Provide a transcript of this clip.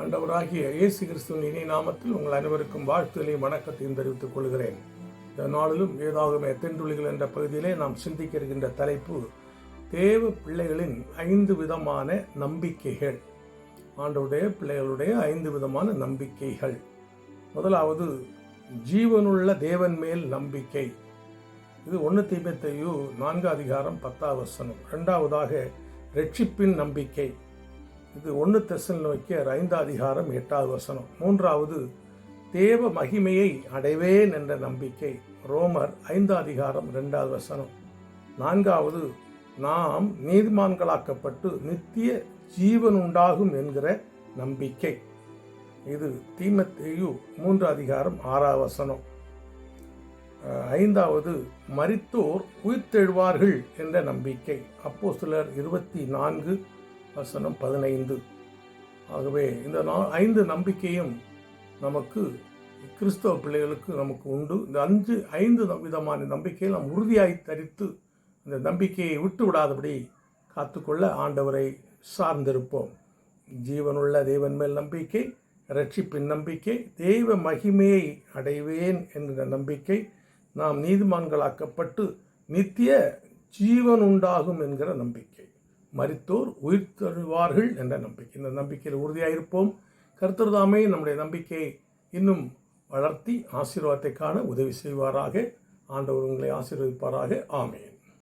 ஆண்டவராகிய இயேசு கிறிஸ்துவின் இணை நாமத்தில் உங்கள் அனைவருக்கும் வாழ்த்துகளையும் வணக்கத்தையும் தெரிவித்துக் கொள்கிறேன். இந்த நாளிலும் ஏதாகுமே தென்துளிகள் என்ற பகுதியிலே நாம் சிந்திக்க இருக்கின்ற தலைப்பு தேவ பிள்ளைகளின் ஐந்து விதமான நம்பிக்கைகள். ஆண்டவுடைய பிள்ளைகளுடைய ஐந்து விதமான நம்பிக்கைகள். முதலாவது ஜீவனுள்ள தேவன் மேல் நம்பிக்கை. இது ஒன்று தீபத்தையு நான்கு அதிகாரம் பத்தாவது வசனம். ரெண்டாவதாக ரட்சிப்பின் நம்பிக்கை. இது ஒன்று தெசல் நோக்கிய ஐந்து அதிகாரம் எட்டாவது வசனம். மூன்றாவது தேவ மகிமையை அடைவேன் என்ற நம்பிக்கை. ரோமர் ஐந்தாதிகாரம் ரெண்டாவது வசனம். நான்காவது நாம் நீதிமான்களாக்கப்பட்டு நித்திய ஜீவன் உண்டாகும் என்கிற நம்பிக்கை. இது தீமத்தேயு மூன்று அதிகாரம் ஆறாவது வசனம். ஐந்தாவது மரித்தோர் உயிர்த்தெழுவார்கள் என்ற நம்பிக்கை. அப்போ சிலர் இருபத்தி நான்கு வசனம் பதினைந்து. ஆகவே இந்த நா ஐந்து நம்பிக்கையும் நமக்கு கிறிஸ்தவ பிள்ளைகளுக்கு நமக்கு உண்டு. இந்த அஞ்சு ஐந்து விதமான நம்பிக்கையை நாம் உறுதியாய் தரித்து அந்த நம்பிக்கையை விட்டு விடாதபடி காத்துக்கொள்ள ஆண்டவரை சார்ந்திருப்போம். ஜீவனுள்ள தேவன் மேல் நம்பிக்கை ரட்சிப்பின் நம்பிக்கை தெய்வ மகிமையை அடைவேன் என்கிற நம்பிக்கை நாம் நீதிமான்களாக்கப்பட்டு நித்திய ஜீவன் உண்டாகும் என்கிற நம்பிக்கை. மறித்தோர் உயிர் தருவார்கள் என்ற நம்பிக்கை. இந்த நம்பிக்கையில் உறுதியாக இருப்போம் கர்த்தர்தாமே நம்முடைய நம்பிக்கையை இன்னும் வளர்த்தி ஆசீர்வாதத்தை காண உதவி செய்வாராக. ஆண்டவர் உங்களை ஆசீர்வதிப்பாராக. ஆமேன்.